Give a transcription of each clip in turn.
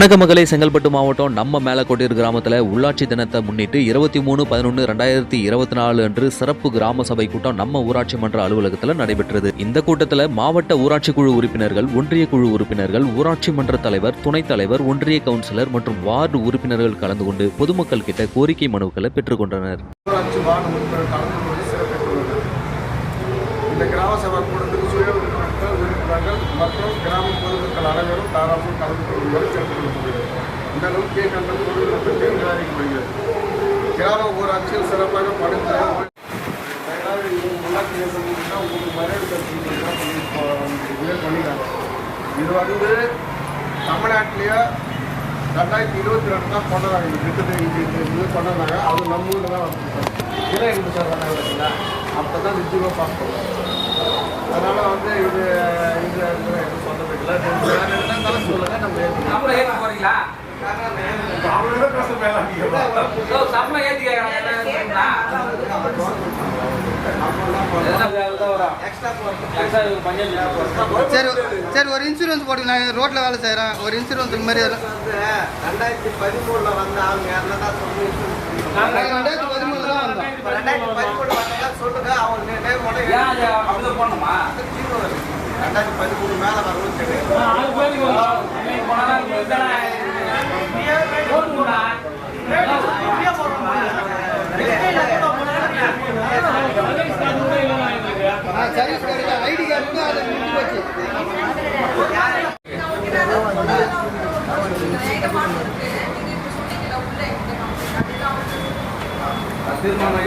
வணக்க மகளே செங்கல்பட்டு மாவட்டம் நம்ம மேலக்கோட்டூர் கிராமத்தில் உள்ளாட்சி தினத்தை முன்னிட்டு இருபத்தி மூணு பதினொன்று ரெண்டாயிரத்தி இருபத்தி நாலு அன்று சிறப்பு கிராம சபை கூட்டம் நம்ம ஊராட்சி மன்ற அலுவலகத்தில் நடைபெற்றது. இந்த கூட்டத்தில் மாவட்ட ஊராட்சி குழு உறுப்பினர்கள் ஒன்றிய குழு உறுப்பினர்கள் ஊராட்சி மன்ற தலைவர் துணைத் தலைவர் ஒன்றிய கவுன்சிலர் மற்றும் வார்டு உறுப்பினர்கள் கலந்து கொண்டு பொதுமக்கள் கிட்ட கோரிக்கை மனுக்களை பெற்றுக்கொண்டனர். ஊராட்சி வார்டு உறுப்பினர் கலந்து கொண்டு இந்த கிராம சபை கூட்டத்துக்கு சுய உறுப்பினர்கள் உறுப்பினர்கள் மற்றும் கிராம பொதுமக்கள் அனைவரும் தாராளமாக கலந்து கொள்ளுமாறு கேட்டுக்கொள்ளப்படுகிறது இந்த அளவு கீழ்கண்டம் தொழில்நுட்பத்தை நிராகரிக்கப்படுகிறது. கிராம ஊராட்சியில் சிறப்பாக பணிந்த இது வந்து தமிழ்நாட்டிலேயே ரெண்டாயிரத்தி இருபத்தி ரெண்டு தான் கொண்டாடுறாங்க. இந்த திட்டத்தை இது இது கொண்டாடுறாங்க. அது நம்ம ஊரில் தான் வந்து இல்லை எங்களுக்கு சார் வந்தாங்க அப்போ தான் நிச்சயமாக பார்க்க போகிறோம் அதனால் வந்து இது இருந்தாலும் சொல்லுங்கள் நம்ம அவங்களோட பேச சரி சரி ஒரு இன்சூரன்ஸ் போட்டு நான் ரோட்டில் வேலை செய்கிறேன் ஒரு இன்சூரன்ஸ் இந்த மாதிரி வந்து ரெண்டாயிரத்தி பதிமூணில் வந்த அவங்க ரெண்டாயிரத்தி பதிமூணுல தான் வந்தோம். ரெண்டாயிரத்தி பதிமூணு வந்ததா சொல்லுங்க அவங்க போடணுமா ரெண்டாயிரத்தி பதிமூணு மேலே ஐடி கார்டு கூட அதை முடிஞ்சு போச்சு. தீர்மானம்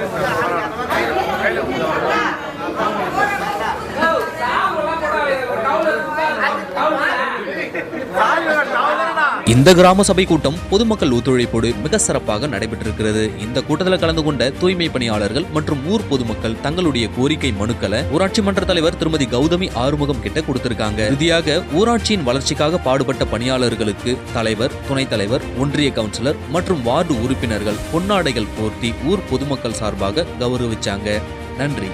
잘했어요. இந்த கிராம சபை கூட்டம் பொதுமக்கள் ஒத்துழைப்போடு மிக சிறப்பாக நடைபெற்றிருக்கிறது. இந்த கூட்டத்தில் கலந்து கொண்ட தூய்மை பணியாளர்கள் மற்றும் ஊர் பொதுமக்கள் தங்களுடைய கோரிக்கை மனுக்களை ஊராட்சி மன்ற தலைவர் திருமதி கௌதமி ஆறுமுகம் கிட்ட கொடுத்திருக்காங்க. இறுதியாக ஊராட்சியின் வளர்ச்சிக்காக பாடுபட்ட பணியாளர்களுக்கு தலைவர் துணைத் தலைவர் ஒன்றிய கவுன்சிலர் மற்றும் வார்டு உறுப்பினர்கள் பொன்னாடைகள் போர்த்தி ஊர் பொதுமக்கள் சார்பாக கௌரவிச்சாங்க. நன்றி.